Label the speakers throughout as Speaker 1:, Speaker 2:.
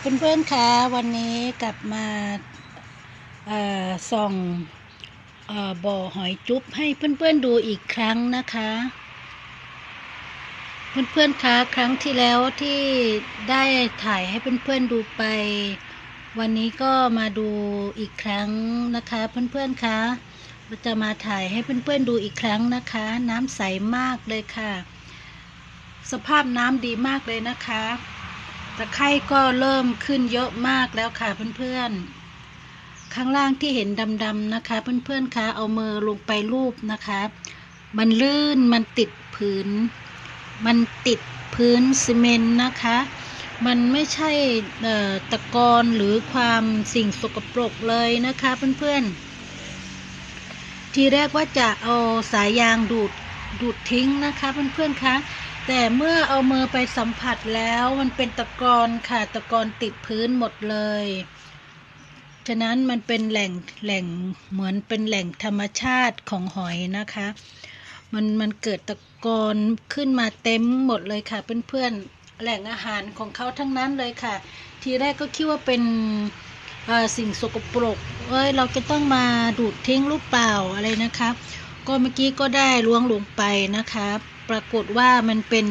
Speaker 1: เพื่อนๆคะวันนี้กลับมาส่องเอ่อบ่อหอยจุ๊บให้เพื่อนๆดูอีกครั้งนะคะ เพื่อนๆคะครั้งที่แล้วที่ได้ถ่ายให้เพื่อนๆดูไป วันนี้ก็มาดูอีกครั้งนะคะ เพื่อนๆคะเราจะมาถ่ายให้เพื่อนๆดูอีกครั้งนะคะ น้ำใสมากเลยค่ะ สภาพน้ำดีมากเลยนะคะ ตะไคร่ก็เริ่มขึ้นเยอะมากแล้วค่ะเพื่อนๆ ข้างล่างที่เห็นดำๆนะคะ เพื่อนๆคะเอามือลงไปรูปนะคะ มันลื่นมันติดพื้นมันติดพื้นซีเมนต์นะคะ มันไม่ใช่ตะกอนหรือความสิ่งสกปรกเลยนะคะเพื่อนๆ ทีแรกว่าจะเอาสายยางดูดดูดทิ้งนะคะเพื่อนๆคะ แต่เมื่อเอามือไปสัมผัสแล้วมันเป็นตะกอนค่ะตะกอนติดพื้นหมดเลย ฉะนั้นมันเป็นแหล่งแหล่งเหมือนเป็นแหล่งธรรมชาติของหอยนะคะ มันมันเกิดตะกอนขึ้นมาเต็มหมดเลยค่ะ เพื่อนๆแหล่งอาหารของเขาทั้งนั้นเลยค่ะ ทีแรกก็คิดว่าเป็นสิ่งสกปรกเอ้ยเราจะต้องมาดูดทิ้งหรือเปล่าอะไรนะคะ ก็เมื่อกี้ก็ได้ล้วงลงไปนะคะ ปรากฏว่ามันเป็น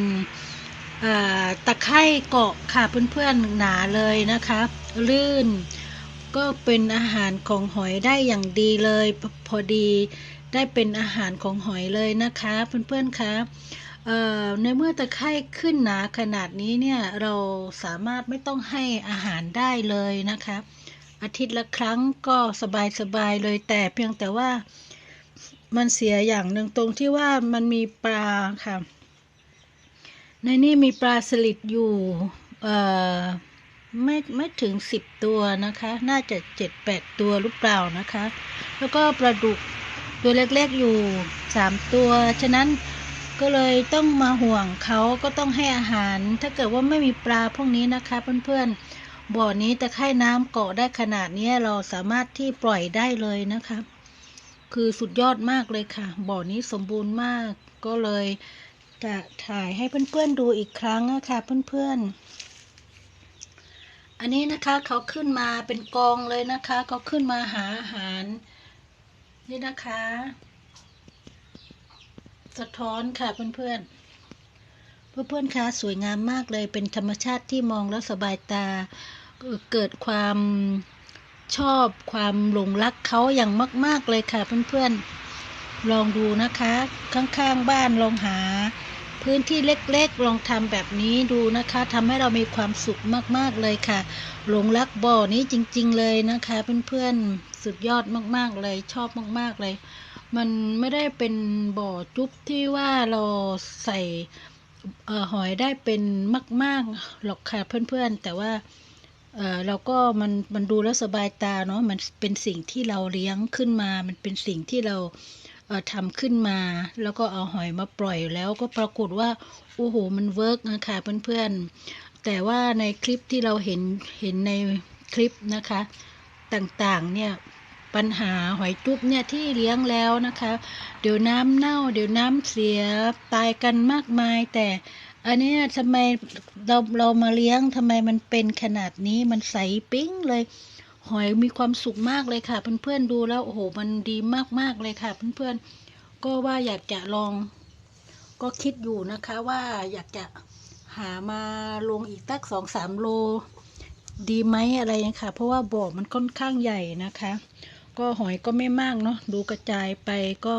Speaker 1: ตะไคร่เกาะค่ะเพื่อนๆหนาเลยนะคะลื่นก็เป็นอาหารของหอยได้อย่างดีเลยพพอดีได้เป็นอาหารของหอยเลยนะคะเพื่อนๆคะเอ่อในเมื่อตะไคร่ขึ้นหนาขนาดนี้เนี่ยเราสามารถไม่ต้องให้อาหารได้เลยนะคะ อาทิตย์ละครั้งก็สบายๆเลยแต่เพียงแต่ว่า มันเสียอย่างหนึ่งตรงที่ว่ามันมีปลาค่ะ ในนี้มีปลาสลิดอยู่เอ่อไม่ไม่ถึงสิบตัวนะคะ น่าจะเจ็ดแปดตัวหรือเปล่านะคะ แล้วก็ปลาดุกตัวเล็กๆอยู่สามตัว ฉะนั้นก็เลยต้องมาห่วงเขาก็ต้องให้อาหาร ถ้าเกิดว่าไม่มีปลาพวกนี้นะคะเพื่อนๆบ่อนี้ตะไคร่น้ำเกาะได้ขนาดนี้เราสามารถที่ปล่อยได้เลยนะคะ คือสุดยอดมากเลยค่ะ บ่อนี้สมบูรณ์มาก ก็เลยจะถ่ายให้เพื่อนๆดูอีกครั้งนะคะเพื่อนๆ อันนี้นะคะเขาขึ้นมาเป็นกองเลยนะคะเขาขึ้นมาหาอาหาร นี่นะคะ สะท้อนค่ะเพื่อนๆเพื่อนๆคะสวยงามมากเลยเป็นธรรมชาติที่มองแล้วสบายตา เกิดความ ชอบความหลงรักเขาอย่างมาก ๆเลยค่ะเพื่อนๆ ลองดูนะคะ ข้างๆบ้านลองหา พื้นที่เล็กๆ ลองทำแบบนี้ดูนะคะทำให้เรามีความสุขมากๆเลยค่ะ หลงรักบ่อนี้จริง ๆ เลยนะคะเพื่อนๆ สุดยอดมากๆเลย ชอบมากๆเลย มันไม่ได้เป็นบ่อจุ๊บที่ว่าเราใส่หอยได้เป็นมาก ๆ หรอกค่ะเพื่อนๆ แต่ว่า เออเราก็มันมันดูแล้วสบายตาเนาะมันเป็นสิ่งที่เราเลี้ยงขึ้นมา มันเป็นสิ่งที่เราเออทำขึ้นมา แล้วก็เอาหอยมาปล่อยแล้วก็ปรากฏว่าโอ้โหมันเวิร์กนะคะเพื่อนๆ แต่ว่าในคลิปที่เราเห็นเห็นในคลิปนะคะ ต่างๆเนี่ยปัญหาหอยจุ๊บเนี่ยที่เลี้ยงแล้วนะคะ เดี๋ยวน้ำเน่า เดี๋ยวน้ำเสียตายกันมากมายแต่ อันนี้ทำไมเราเรามาเลี้ยงทำไมมันเป็นขนาดนี้มันใสปิ๊งเลย หอยมีความสุขมากเลยค่ะ เพื่อนๆดูแล้วโอ้โหมันดีมากๆเลยค่ะ เพื่อนๆก็ว่าอยากจะลอง ก็คิดอยู่นะคะว่าอยากจะหามาลงอีกตักสองสามโล ดีไหมอะไรอย่ค่ะเพราะว่าบ่อมันค่อนข้างใหญ่นะคะ ก็หอยก็ไม่มากเนาะดูกระจายไปก็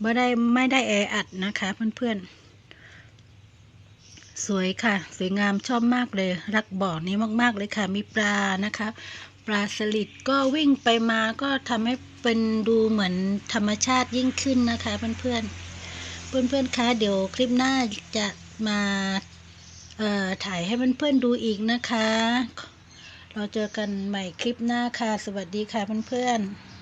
Speaker 1: ไม่ได้ไม่ได้แออัดนะคะ เพื่อนๆ สวยค่ะ สวยงามชอบมากเลย รักบ่อนี้มาก ๆ เลยค่ะ มีปลานะคะ ปลาสลิดก็วิ่งไปมาก็ทำให้เป็นดูเหมือนธรรมชาติยิ่งขึ้นนะคะ เพื่อนๆ เพื่อนๆคะเดี๋ยวคลิปหน้าจะมาถ่ายให้เพื่อนๆดูอีกนะคะ เราเจอกันใหม่คลิปหน้าค่ะ สวัสดีค่ะเพื่อนๆ